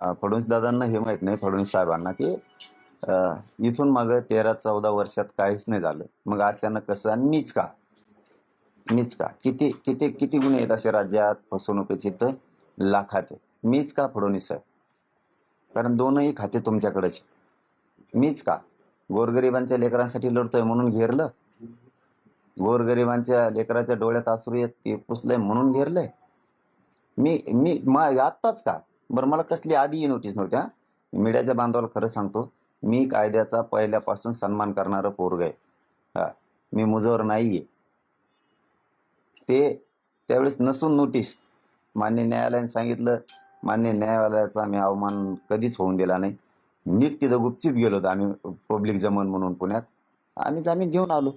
फडणवीस दादांना हे माहीत नाही फडणवीस साहेबांना की अं, इथून मग तेरा चौदा वर्षात काहीच नाही झालं. मग अचानक कसं आणि मीच का? मीच का? किती किती किती गुन्हे आहेत असे राज्यात फसवणुकीचे तर लाखात आहे मीच का फडणवीस साहेब? कारण दोनही खाते तुमच्याकडेच मीच का? गोरगरिबांच्या लेकरांसाठी लढतोय म्हणून घेरलं? गोरगरिबांच्या लेकराच्या डोळ्यात अश्रू येत ते पुसलंय म्हणून घेरलंय? मी मी मा आत्ताच का? बरं मला कसली आधी नोटीस नव्हत्या मीडियाच्या बांधवाला खरं सांगतो मी कायद्याचा पहिल्यापासून सन्मान करणारं पोरग आहे. हा. मी मुजवर नाहीये. ते त्यावेळेस नसून नोटीस मान्य न्यायालयाने सांगितलं मान्य न्यायालयाचा आम्ही अवमान कधीच होऊन दिला नाही. नीट तिथं गुपचीप गेलो होतो आम्ही पब्लिक जमन म्हणून पुण्यात. आम्ही जामीन घेऊन आलो.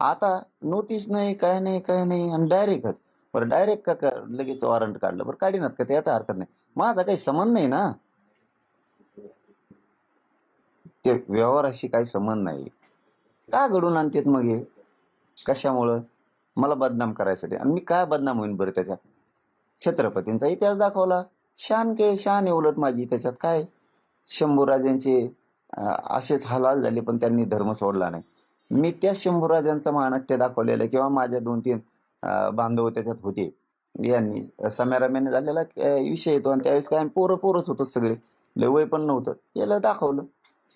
आता नोटीस नाही काय नाही काय नाही आणि डायरेक्टच बरं डायरेक्ट का कर लगेच वॉरंट काढलं. बरं काढीनात का ते आता हरकत नाही. माझा काही संबंध नाही ना. ते व्यवहाराशी काही संबंध नाही. का घडून आणतात मग हे? कशामुळं? मला बदनाम करायसाठी. आणि मी काय बदनाम होईन बरं त्याच्यात? छत्रपतींचा इतिहास दाखवला. शान के शान आहे उलट माझी त्याच्यात काय? शंभूराजांचे असेच हलाल झाले पण त्यांनी धर्म सोडला नाही. मी त्या शंभूराजांचं महानाट्य दाखवलेलं किंवा माझ्या दोन तीन बांधव त्याच्यात होते. यांनी समॅराम्याने झालेला विषय येतो आणि त्यावेळेस काय पोरं पोरच होतो सगळे. लय वय पण नव्हतं. याला दाखवलं.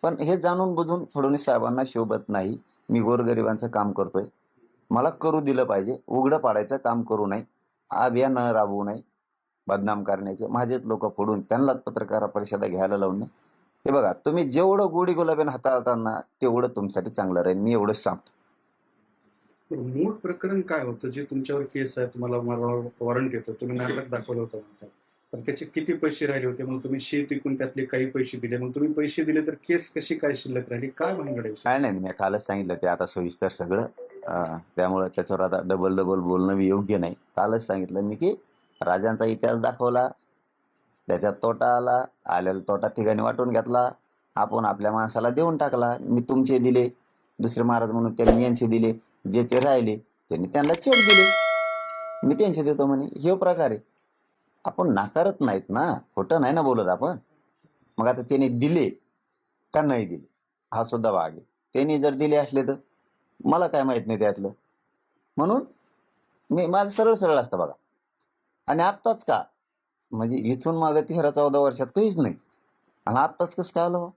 पण हे जाणून बुजून फडणवीस साहेबांना शोभत नाही. मी गोरगरिबांचं काम करतोय. मला करू दिलं पाहिजे. उघडं पाडायचं काम करू नये. अभियान राबवू नये. बदनाम करण्याचे. माझेच लोक फोडून त्यांनाच पत्रकार परिषदा घ्यायला लावून हे बघा तुम्ही जेवढं गोडी गुलाबीन हाताळताना तेवढं तुमच्यासाठी चांगलं राहील. मी एवढंच सांगतो. मूळ प्रकरण काय होतं? जे तुमच्यावर केस आहे तुम्हाला वॉरंट येतं तुम्ही नाटक दाखवलं होतं म्हणतात तर त्याचे किती पैसे राहिले होते? मग तुम्ही शेत विकून त्यातले काही पैसे दिले. मग तुम्ही पैसे दिले तर केस कशी काय शिल्लक राहिली? काय भानगड काय नाही मी कालच सांगितलं ते आता सविस्तर सगळं. त्यामुळे त्याच्यावर आता डबल डबल बोलणं बी योग्य नाही. कालच सांगितलं मी की राजांचा इतिहास दाखवला त्याच्यात तोटा आला आलेला तोटा ठिकाणी वाटून घेतला आपण आपल्या माणसाला देऊन टाकला. मी तुमचे दिले दुसरे महाराज म्हणून त्यांनी यांचे दिले. ज्याचे राहिले त्यांनी त्यांना चेक दिले. मी त्यांचे देतो म्हणे हे प्रकार. आहे आपण नाकारत नाहीत ना खोटं नाही ना बोलत आपण. मग आता त्याने दिले का नाही दिले? हा सुद्धा भाग आहे. त्यांनी जर दिले असले तर? मला काय माहीत नाही त्यातलं. म्हणून मी माझं सरळ सरळ असतं बघा. आणि आत्ताच का? म्हणजे इथून मागं तेरा चौदा वर्षात काहीच नाही. आणि आत्ताच कसं काय आलं?